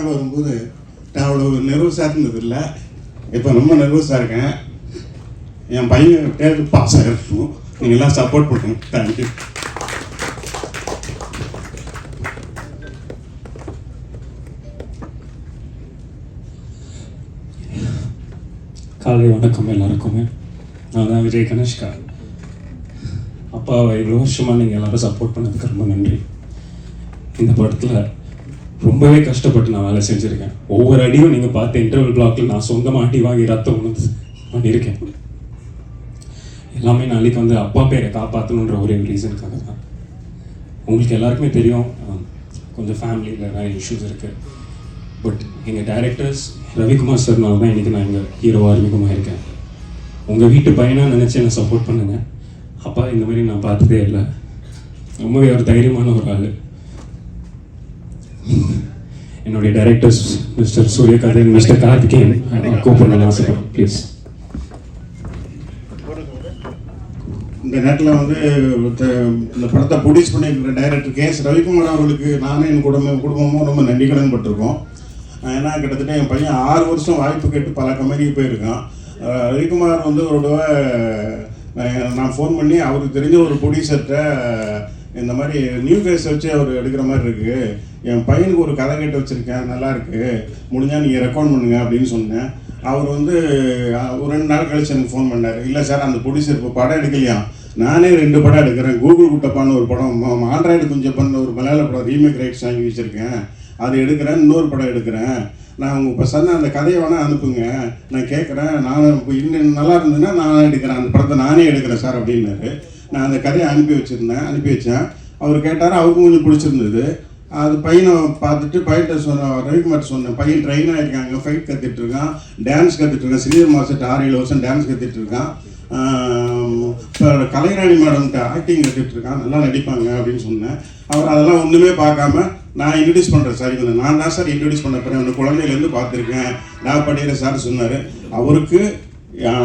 முன்னாடி வரும்போது நான் அவ்வளோ நர்வஸாக இருந்தது இல்லை. இப்போ ரொம்ப நர்வஸாக இருக்கேன். என் பையன் பேர் பாஸ் ஆகிருக்கும் நீங்கள் எல்லாம் சப்போர்ட் பண்ணுங்க. தேங்க்யூ காலை வணக்கம் எல்லாருக்குமே. நான் தான் விஜய் கணேஷ்கா. அப்பாவை இவ்வளோ வருஷமாக நீங்கள் எல்லாரும் சப்போர்ட் பண்ணதுக்கு ரொம்ப நன்றி. இந்த படத்தில் ரொம்பவே கஷ்டப்பட்டு நான் வேலை செஞ்சுருக்கேன். ஒவ்வொரு அடியும் நீங்கள் பார்த்த இன்டர்வல் பிளாக்கில் நான் சொந்தமாக அடி வாங்கி ரத்தம் உணர்ந்து பண்ணியிருக்கேன் எல்லாமே நாளைக்கு வந்து அப்பா பேரை காப்பாற்றணுன்ற ஒரே ஒரு ரீசனுக்காக தான். உங்களுக்கு எல்லாருக்குமே தெரியும் கொஞ்சம் ஃபேமிலியில் நிறைய இஷ்யூஸ் இருக்குது பட் எங்கள் டேரக்டர்ஸ் ரவிக்குமார் சார்னால தான் இன்றைக்கி நான் இங்கே ஹீரோ அறிமுகமாக இருக்கேன். உங்கள் வீட்டு பையனாக நினச்சி என்னை சப்போர்ட் பண்ணுங்கள் அப்பா இந்த மாதிரி நான் பார்த்ததே இல்லை. ரொம்பவே ஒரு தைரியமான ஒரு ஆள். என்னுடைய directors mister Suryakathan mister Karthikeyan கூப்பிடணும்னு ஆசைப்படுறேன் ப்ளீஸ் இந்த நேரத்தில் வந்து இந்த படத்தை ப்ரொடியூஸ் பண்ணியிருக்கிற டைரக்டர் கே எஸ் ரவிக்குமார் அவர்களுக்கு நானும் என் குடும்பம் குடும்பமும் ரொம்ப நன்றி கடன் பட்டிருக்கோம். ஏன்னா கிட்டத்தட்ட என் பையன் ஆறு வருஷம் வாய்ப்பு கேட்டு பல கம்பெனிக்கு போயிருக்கான். ரவிக்குமார் வந்து ஒரு தடவை நான் ஃபோன் பண்ணி அவருக்கு தெரிஞ்ச ஒரு ப்ரொடியூசர்கிட்ட இந்த மாதிரி நியூ ஃபேஸ் வச்சு அவர் எடுக்கிற மாதிரி இருக்குது என் பையனுக்கு ஒரு கதை கேட்டு வச்சுருக்கேன் நல்லா இருக்குது முடிஞ்சால் நீங்கள் ரெக்கார்ட் பண்ணுங்க அப்படின்னு சொன்னேன். அவர் வந்து ஒரு ரெண்டு நாள் கழிச்சு எனக்கு ஃபோன் பண்ணார். இல்லை சார் அந்த ப்ரொடியூசர் இப்போ படம் எடுக்கலையாம் நானே ரெண்டு படம் எடுக்கிறேன். கூகுள் குட்டப்பான்னு ஒரு படம் ஆண்ட்ராய்டு கொஞ்சம் பண்ண ஒரு மலையாள படம் ரீமேக் ரைட்ஸ் வாங்கி வச்சுருக்கேன். அது எடுக்கிறேன் இன்னொரு படம் எடுக்கிறேன். நான் உங்கள் இப்போ சொன்ன அந்த கதையை வேணால் அனுப்புங்க. நான் கேட்குறேன் நான் இப்போ இன்னும் நல்லா இருந்ததுன்னா நான் எடுக்கிறேன். அந்த படத்தை நானே எடுக்கிறேன் சார் அப்படின்னாரு. நான் அந்த கதையை அனுப்பி வச்சுருந்தேன் அனுப்பி வச்சேன். அவர் கேட்டார் அவருக்கும் கொஞ்சம் பிடிச்சிருந்தது. அது பையனை பார்த்துட்டு பையன்கிட்ட சொன்ன ரவிக்குமார் சொன்னேன். பையன் ட்ரெயின் ஆகிருக்காங்க ஃபைட் கற்றுட்டு இருக்கான் டான்ஸ் கற்றுட்டு இருக்கான். ஸ்ரீதர் மாஸ்டர் ஆறு ஏழு வருஷம் டான்ஸ் கற்றுட்டு இருக்கான். இப்போ கலைராணி மேடம்கிட்ட ஆக்டிங் கற்றுட்டு இருக்கான். நல்லா நடிப்பாங்க அப்படின்னு சொன்னேன். அவர் அதெல்லாம் ஒன்றுமே பார்க்காம நான் இன்ட்ரடியூஸ் பண்ணுறேன் சார் இவங்க நான் தான் சார் இன்ட்ரடியூஸ் பண்ண போகிறேன் குழந்தையிலேருந்து பார்த்துருக்கேன். நான் படிக்கிற சார் சொன்னார். அவருக்கு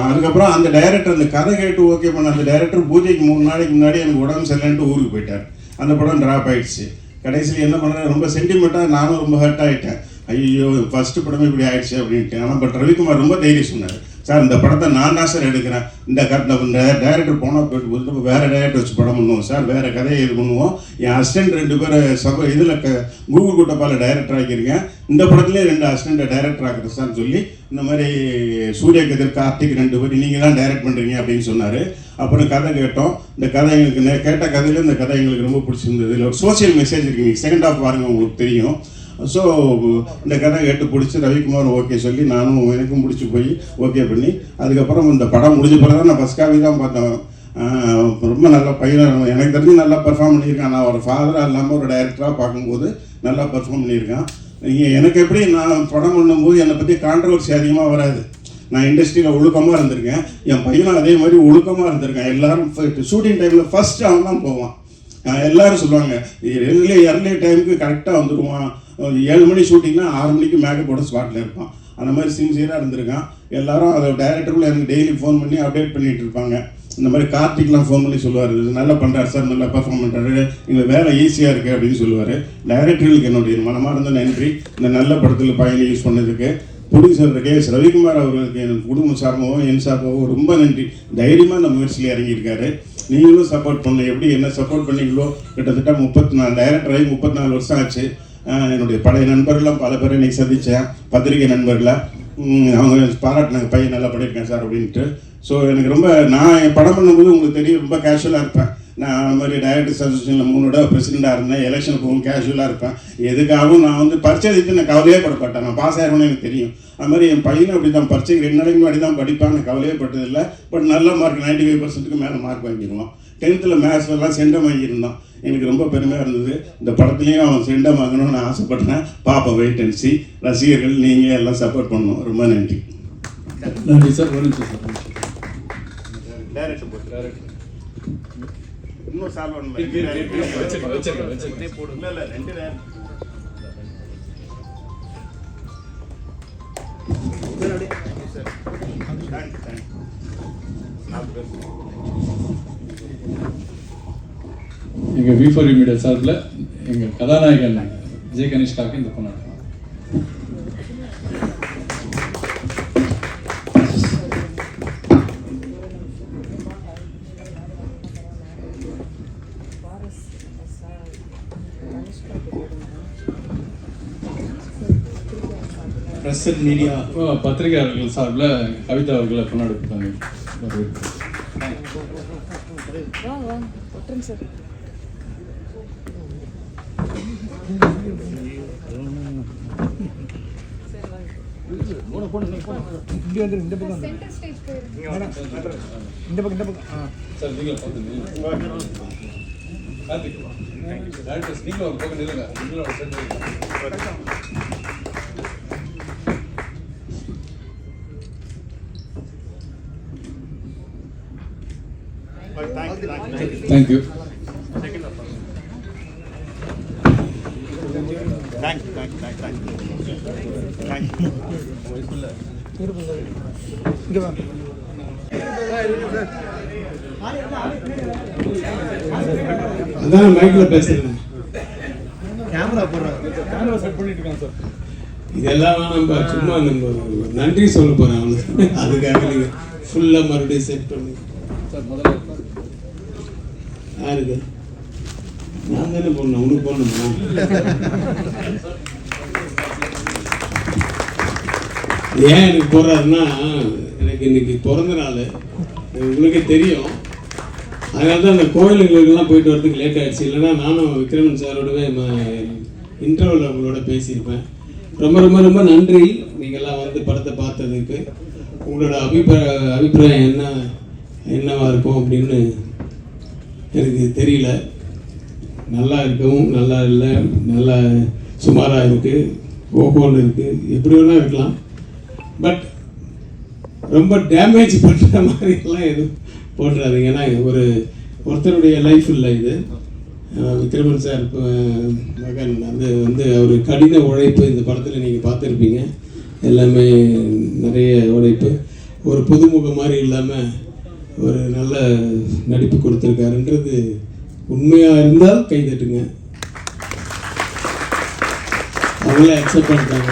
அதுக்கப்புறம் அந்த டைரக்டர் அந்த கதை கேட்டு ஓகே பண்ண அந்த டைரக்டர் பூஜைக்கு மூணு நாளைக்கு முன்னாடி எனக்கு உடம்பு சரியில்லைன்ட்டு ஊருக்கு போயிட்டார். அந்த படம் ட்ராப் ஆயிடுச்சு. கடைசியில் என்ன பண்ணுறேன் ரொம்ப சென்டிமெண்ட்டாக நானும் ரொம்ப ஹர்ட் ஆகிட்டேன் ஐயோ ஃபஸ்ட்டு படமே இப்படி ஆயிடுச்சு அப்படின்ட்டு. ஆனால் பட் ரவிக்குமார் ரொம்ப தைரியம் சொன்னார். சார் இந்த படத்தை நான் தான் சார் எடுக்கிறேன். இந்த கட்ட இந்த டைரக்டர் போனால் போயிட்டு வந்து வேறு டைரக்டர் வச்சு படம் பண்ணுவோம் சார். வேறு கதையை இது பண்ணுவோம். என் அசிஸ்டன்ட் ரெண்டு பேர் சப இதில் க கூகுள் குட்டப்பால டைரக்டர் ஆக்கியிருக்கேன். இந்த படத்துலேயே ரெண்டு அசிஸ்டண்ட்டை டைரக்டர் ஆக்குறது சார் சொல்லி இந்த மாதிரி சூரிய கதிர் கார்த்திக் ரெண்டு பேர் நீங்கள் தான் டைரக்ட் பண்ணுறீங்க அப்படின்னு சொன்னார். அப்புறம் கதை கேட்டோம். இந்த கதை எங்களுக்கு கேட்ட கதையில் இந்த கதை எங்களுக்கு ரொம்ப பிடிச்சிருந்தது. இல்லை ஒரு சோஷியல் மெசேஜ் இருக்கீங்க செகண்ட் ஆஃப் பாருங்கள் உங்களுக்கு தெரியும். ஸோ இந்த கதை கேட்டு பிடிச்சி ரவிக்குமார் ஓகே சொல்லி நானும் எனக்கும் பிடிச்சி போய் ஓகே பண்ணி அதுக்கப்புறம் இந்த படம் முடிஞ்ச பிறகு தான் நான் ஃபஸ்ட் காப்பி தான் பார்த்தேன். ரொம்ப நல்ல பையனாக எனக்கு தெரிஞ்சு நல்லா பெர்ஃபார்ம் பண்ணியிருக்கான். நான் ஒரு ஃபாதராக இல்லாமல் ஒரு டைரக்டராக பார்க்கும்போது நல்லா பெர்ஃபார்ம் பண்ணியிருக்கான். இங்கே எனக்கு எப்படி நான் படம் பண்ணும்போது என்னை பற்றி கான்ட்ரவர்சி அதிகமாக வராது. நான் இண்டஸ்ட்ரியில் ஒழுக்கமாக இருந்திருக்கேன். என் பையனும் அதே மாதிரி ஒழுக்கமாக இருந்திருக்கேன். எல்லாரும் ஷூட்டிங் டைமில் ஃபர்ஸ்ட் அவன் தான் போவான். எல்லாரும் சொல்லுவாங்க எர்லி எர்லி டைமுக்கு கரெக்டாக வந்துடுவான் ஏழு மணி ஷூட்டிங்னா ஆறு மணிக்கு மேக்கப்போட ஸ்பாட்டில் இருப்பான். அந்த மாதிரி சின்சியராக இருந்திருக்கான். எல்லாரும் அதை டைரக்டருக்குள்ள எனக்கு டெய்லி ஃபோன் பண்ணி அப்டேட் பண்ணிட்டு இருப்பாங்க. இந்த மாதிரி கார்த்திக்லாம் ஃபோன் பண்ணி சொல்லுவார். நல்லா பண்ணுறாரு சார் நல்லா பர்ஃபார்ம் பண்ணுறாரு எங்களுக்கு வேலை ஈஸியாக இருக்குது அப்படின்னு சொல்லுவார். டைரக்டர்களுக்கு என்னுடைய மனமார்ந்த நன்றி. இந்த நல்ல படத்தில் பயணி யூஸ் பண்ணதுக்கு ப்ரொடியூசர் கே எஸ் ரவிக்குமார் அவர்களுக்கு என் குடும்ப சார்பாகவும் என் சார்பாகவும் ரொம்ப நன்றி. தைரியமாக இந்த முயற்சியில் இறங்கியிருக்காரு. நீங்களும் சப்போர்ட் பண்ணு. எப்படி என்ன சப்போர்ட் பண்ணீங்களோ? கிட்டத்தட்ட முப்பத்தி நாலு டைரக்டர் ஆகி முப்பத்தி நாலு வருஷம் ஆச்சு. என்னுடைய பழைய நண்பர்கள்லாம் பல பேரை இன்றைக்கி சந்தித்தேன் பத்திரிகை நண்பர்களை அவங்க பாராட்டினாங்க பையன் நல்லா பண்ணியிருக்கேன் சார் அப்படின்ட்டு. ஸோ எனக்கு ரொம்ப நான் என் படம் பண்ணும்போது உங்களுக்கு தெரியும் ரொம்ப கேஷுவலாக இருப்பேன். நான் அந்த மாதிரி டைரக்டர்ஸ் அசோசியேஷனில் மூணு தடவை பிரசிடெண்டாக இருந்தேன் எலெக்ஷன் போகும் கேஷுவலாக இருப்பேன். எதுக்காகவும் நான் வந்து பரிச்சை நான் கவலையே படப்பட்டேன் நான் பாஸ் ஆயிரும்னு எனக்கு தெரியும். அது மாதிரி என் பையனும் அப்படி தான் பரிச்சைக்கு ரெண்டு நாளைக்கு முன்னாடி தான் படிப்பான் நான் கவலையே பட்டதில்லை. பட் நல்ல மார்க் நைன்டி ஃபைவ் பர்சன்ட்டுக்கு மேலே மார்க் வாங்கிடுவான். டென்த்தில் மேத்ஸ்லாம் செண்டம் வாங்கியிருந்தான். எனக்கு ரொம்ப பெருமையாக இருந்தது. இந்த படத்துலையும் அவன் செண்டம் வாங்கணும்னு நான் ஆசைப்பட்டேன். பாப்பா வெயிட் அண்ட் சி ரசிகர்கள் நீங்கள் எல்லாம் சப்போர்ட் பண்ணணும். ரொம்ப நன்றி. நன்றி சார். ஒரு நிமிஷம் சார். டேரக்டர் போட்டு. இன்னும் சால்வ் வச்சிருக்கேன் வச்சிருக்கேன் இல்லை இல்லை ரெண்டு நேரம் தேங்க்ஸ் தேங்க்ஸ் எங்கள் வி ஃபோர் மீடியா சார்பில் எங்கள் கதாநாயகன் ஜெய் கனிஷ்காவுக்கு இந்த கொண்டாடுறோம் பிரசன் மீடியா பத்திரிகையாளர்கள் சார்பில் கவிதா அவர்களை கொண்டாடுறாங்க வாங்க வாங்க ஒட்டுறேங்க சார் சென்டர் ஸ்டேஜ் போயிருங்க சார் நீங்களும் பார்த்துங்க கார்த்திக் டேரக்டர்ஸ் நீங்களும் ஒரு பக்கம் நில்லுங்க நீங்களும் ஒரு சென்டர் தேங்க்யூ அதான் மைக்கில் பேசுறேன். கேமரா செட் பண்ணிட்டு இருக்காங்க சார் இதெல்லாம் நம்ம சும்மா நம்ம நன்றி சொல்ல போறேன் அவனுக்கு. அதுக்காக நீங்க ஃபுல்லா மறுபடியும் செட் பண்ணி. சார் முதல்ல யாருக்கு நான் தானே போடணும் உனக்கு போடணுமா ஏன் எனக்கு போடுறாருன்னா எனக்கு இன்னைக்கு பிறந்த நாள். உங்களுக்கே தெரியும். அதனால தான் அந்த கோயிலுங்களுக்கெல்லாம் போயிட்டு வரதுக்கு லேட் ஆயிடுச்சு. இல்லைன்னா நானும் விக்ரமன் சாரோடவே இன்டர்வல் உங்களோட பேசியிருப்பேன். ரொம்ப ரொம்ப ரொம்ப நன்றி. நீங்கள்லாம் வந்து படத்தை பார்த்ததுக்கு. உங்களோட அபிப்பிராய அபிப்பிராயம் என்ன என்னவா இருக்கும் அப்படின்னு எனக்கு தெரியல. நல்லா இருக்கவும் நல்லா இல்லை. நல்லா சுமாராக இருக்குது ஓஹோன்னு இருக்குது எப்படி வேணால் இருக்கலாம். பட் ரொம்ப டேமேஜ் பண்ணுற மாதிரிலாம் எதுவும் போட்டுறாதீங்க. ஏன்னா ஒரு ஒருத்தருடைய லைஃப் இல்லை இது. விக்ரமன் சார் மகன். அது வந்து அவர் கடின உழைப்பு. இந்த படத்தில் நீங்கள் பார்த்துருப்பீங்க. எல்லாமே நிறைய உழைப்பு. ஒரு புதுமுகம் மாதிரி இல்லாமல் ஒரு நல்ல நடிப்பு கொடுத்துருக்காருன்றது உண்மையாக இருந்தால் கைதட்டுங்க அவங்களே அக்செப்ட் பண்ணிட்டாங்க.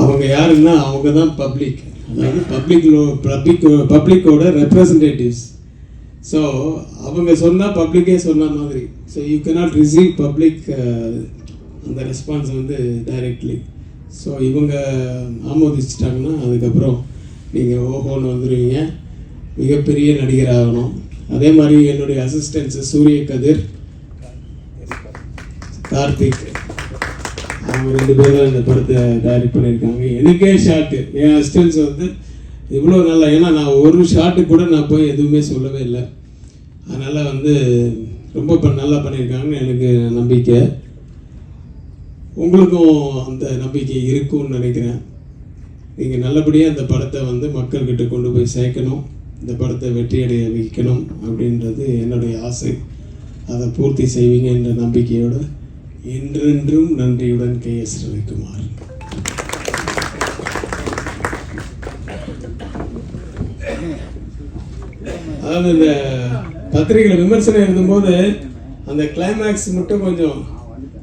அவங்க யாருன்னா அவங்க தான் பப்ளிக் அதாவது பப்ளிக் பப்ளிக் பப்ளிக்கோட ரெப்ரசன்டேட்டிவ்ஸ் ஸோ அவங்க சொன்னால் பப்ளிக்கே சொன்ன மாதிரி. So you cannot receive public அந்த ரெஸ்பான்ஸ் வந்து டைரக்ட்லி ஸோ இவங்க ஆமோதிச்சிட்டாங்கன்னா அதுக்கப்புறம் நீங்கள் ஓஹோன்னு வந்துடுவீங்க மிகப்பெரிய நடிகர் ஆகணும் அதே மாதிரி என்னுடைய அசிஸ்டன்ஸு சூரிய கதிர் கார்த்திக். அவங்க ரெண்டு பேரும் இந்த படத்தை டைரக்ட் பண்ணியிருக்காங்க. எனக்கே ஷாட்டு என் அசிஸ்டன்ஸ் வந்து இவ்வளோ நல்லா ஏன்னா நான் ஒரு ஷாட்டு கூட நான் போய் எதுவுமே சொல்லவே இல்லை. அதனால் வந்து ரொம்ப இப்போ நல்லா பண்ணியிருக்காங்கன்னு எனக்கு நம்பிக்கை. உங்களுக்கும் அந்த நம்பிக்கை இருக்கும்னு நினைக்கிறேன். நீங்கள் நல்லபடியாக அந்த படத்தை வந்து மக்கள்கிட்ட கொண்டு போய் சேர்க்கணும். இந்த படத்தை வெற்றியடைய வைக்கணும் அப்படின்றது என்னுடைய ஆசை. அதை பூர்த்தி செய்வீங்க என்ற நம்பிக்கையோடு என்றென்றும் நன்றியுடன் கே எஸ் ரவிக்குமார். அதாவது இந்த பத்திரிகையில் விமர்சனம் எழுதும்போது அந்த கிளைமேக்ஸ் மட்டும் கொஞ்சம்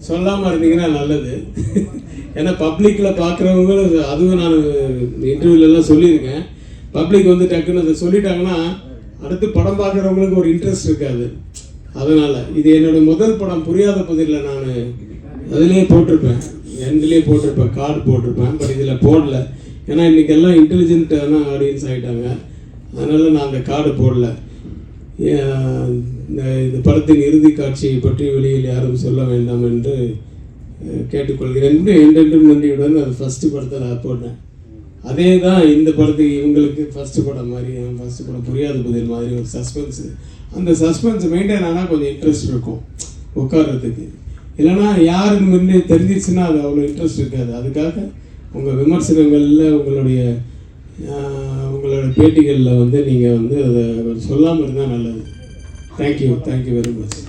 சொல்லாமல் இருந்தீங்கன்னா நல்லது. ஏன்னா பப்ளிக்கில் பார்க்குறவங்களும் அதுவும் நான் இன்டர்வியூலெல்லாம் சொல்லியிருக்கேன். பப்ளிக் வந்து டக்குன்னு அதை சொல்லிட்டாங்கன்னா அடுத்து படம் பார்க்குறவங்களுக்கு ஒரு இன்ட்ரெஸ்ட் இருக்காது. அதனால் இது என்னோடய முதல் படம் புரியாத பகுதியில் நான் அதுலேயே போட்டிருப்பேன். எண்ட்லேயே போட்டிருப்பேன். கார்டு போட்டிருப்பேன். பட் இதில் போடல. ஏன்னா இன்றைக்கி எல்லாம் இன்டெலிஜென்ட்டான ஆடியன்ஸ் ஆகிட்டாங்க அதனால் நான் அந்த கார்டு போடல. இந்த இந்த படத்தின் இறுதி காட்சியை பற்றி வெளியில் யாரும் சொல்ல வேண்டாம் என்று கேட்டுக்கொள்கிறேன். என்று என்றென்றும் நன்றியுடன் அது ஃபஸ்ட்டு படத்தை நான் போட்டேன். அதே தான் இந்த படத்துக்கு இவங்களுக்கு ஃபஸ்ட்டு படம் மாதிரி ஃபஸ்ட்டு படம் புரியாத புதிர் மாதிரி ஒரு சஸ்பென்ஸு அந்த சஸ்பென்ஸ் மெயின்டைன் ஆனால் கொஞ்சம் இன்ட்ரெஸ்ட் இருக்கும் உட்கார்றதுக்கு. இல்லைன்னா யாருன்னு முன்னே தெரிஞ்சிச்சுன்னா அது அவ்வளோ இன்ட்ரெஸ்ட் இருக்காது. அதுக்காக உங்கள் விமர்சனங்களில் உங்களுடைய உங்களோட பேட்டிகளில் வந்து நீங்கள் வந்து அதை சொல்லாமல் இருந்தால் நல்லது. Thank you thank you very much